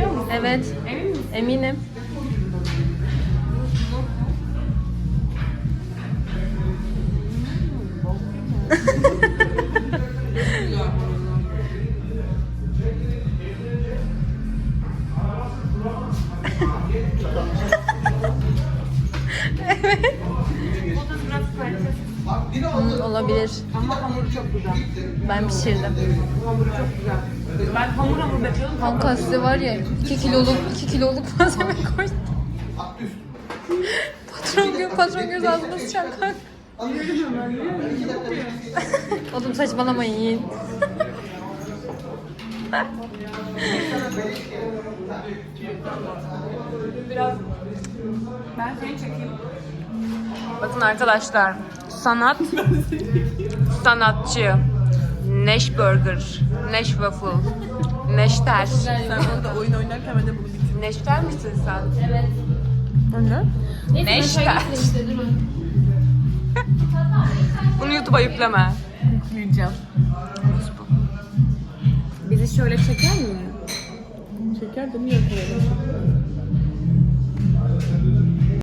çekiyor musun? Evet. Emin misin? Eminim. Hı, olabilir. Ama hamuru çok güzel. Ben pişirdim. Hamuru çok güzel. Ben hamur hamur bekliyordum. Kanka size var ya 2 kiloluk 2 kiloluk malzeme koydum. patron göz patron göz ağzına sıçacak kanka. Oğlum saçmalamayın yiyin. Biraz ben seni çekeyim. Bakın arkadaşlar sanat sanatçı Neş Burger, Neş Waffle, Neşter. Sen orada oyun oynarken ben de bunu bitirdim. Neşter misin sen? Evet. Ne? Neyse, Neşter. ben çay getireyim işte, durun. Bunu YouTube'a yükleme. Yükleyeceğim. Bizi şöyle çeker mi? Şeker de niye koyalım?